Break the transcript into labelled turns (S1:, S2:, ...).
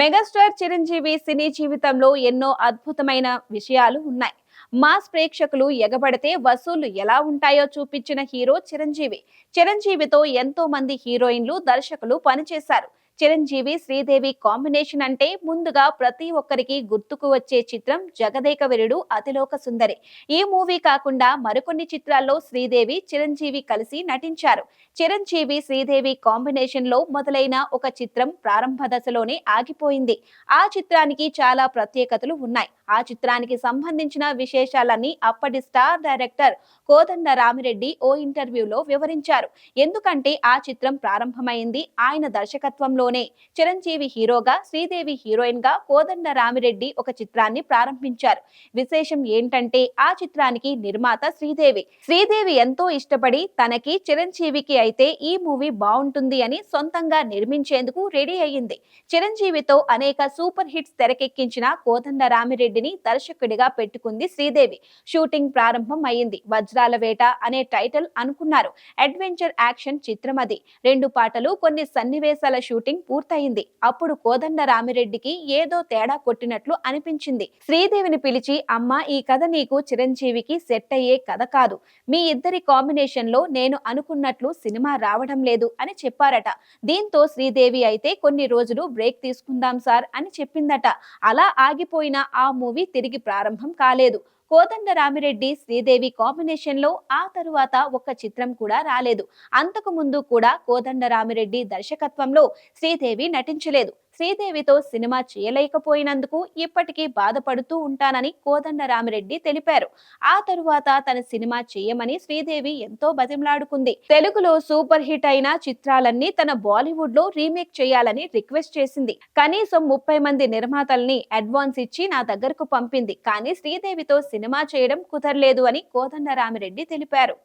S1: Megastar Chiranjeevi సినీ జీవితంలో ఎన్నో అద్భుతమైన విషయాలు ఉన్నాయి. మాస్ ప్రేక్షకులు ఎగబడితే వసూళ్ళు ఎలా ఉంటాయో చూపించిన హీరో చిరంజీవి. చిరంజీవితో ఎంతో మంది హీరోయిన్లు దర్శకులు పనిచేశారు. చిరంజీవి శ్రీదేవి కాంబినేషన్ అంటే ముందుగా ప్రతి ఒక్కరికి గుర్తుకు వచ్చే చిత్రం జగదేక వీరుడు అతిలోక సుందరి. ఈ మూవీ కాకుండా మరికొన్ని చిత్రాల్లో శ్రీదేవి చిరంజీవి కలిసి నటించారు. చిరంజీవి శ్రీదేవి కాంబినేషన్లో మొదలైన ఒక చిత్రం ప్రారంభ దశలోనే ఆగిపోయింది. ఆ చిత్రానికి చాలా ప్రత్యేకతలు ఉన్నాయి. ఆ చిత్రానికి సంబంధించిన విశేషాలన్నీ అప్పటి స్టార్ డైరెక్టర్ కోదండ రామిరెడ్డి ఓ ఇంటర్వ్యూలో వివరించారు. ఎందుకంటే ఆ చిత్రం ప్రారంభమైంది ఆయన దర్శకత్వంలో దర్శకత్వంలోనే చిరంజీవి హీరోగా శ్రీదేవి హీరోయిన్గా కోదండ రామిరెడ్డి ఒక చిత్రాన్ని ప్రారంభించారు. విశేషం ఏంటంటే ఆ చిత్రానికి నిర్మాత శ్రీదేవి. శ్రీదేవి ఎంతో ఇష్టపడి తనకి చిరంజీవికి అయితే ఈ మూవీ బాగుంటుంది అని సొంతంగా నిర్మించేందుకు రెడీ అయ్యింది. చిరంజీవితో అనేక సూపర్ హిట్స్ తెరకెక్కించిన కోదండ రామిరెడ్డిని దర్శకుడిగా పెట్టుకుంది శ్రీదేవి. షూటింగ్ ప్రారంభం అయింది వజ్రాల వేట అనే టైటిల్ అనుకున్నారు. అడ్వెంచర్ యాక్షన్ చిత్రం అది రెండు పాటలు కొన్ని సన్నివేశాల షూటింగ్ పూర్తయింది. అప్పుడు కోదండ రామిరెడ్డికి ఏదో తేడా కొట్టినట్లు అనిపించింది. శ్రీదేవిని పిలిచి అమ్మ ఈ కథ నీకు చిరంజీవికి సెట్ అయ్యే కథ కాదు. మీ ఇద్దరి కాంబినేషన్లో నేను అనుకున్నట్లు సినిమా రావడం లేదు అని చెప్పారట. దీంతో శ్రీదేవి అయితే కొన్ని రోజులు బ్రేక్ తీసుకుందాం సార్ అని చెప్పిందట. అలా ఆగిపోయిన ఆ మూవీ తిరిగి ప్రారంభం కాలేదు. కోదండ రామిరెడ్డి శ్రీదేవి కాంబినేషన్లో ఆ తరువాత ఒక్క చిత్రం కూడా రాలేదు. అంతకు ముందు కూడా కోదండ రామిరెడ్డి దర్శకత్వంలో శ్రీదేవి నటించలేదు. శ్రీదేవితో సినిమా చేయలేకపోయినందుకు ఇప్పటికీ బాధపడుతూ ఉంటానని కోదండ రామిరెడ్డి తెలిపారు. ఆ తరువాత తన సినిమా చేయమని శ్రీదేవి ఎంతో బతిమలాడుకుంది. తెలుగులో సూపర్ హిట్ అయిన చిత్రాలన్నీ తన బాలీవుడ్లో రీమేక్ చేయాలని రిక్వెస్ట్ చేసింది. కనీసం ముప్పై మంది నిర్మాతల్ని అడ్వాన్స్ ఇచ్చి నా దగ్గరకు పంపింది. కానీ శ్రీదేవితో సినిమా చేయడం కుదరలేదు అని కోదండ రామిరెడ్డి తెలిపారు.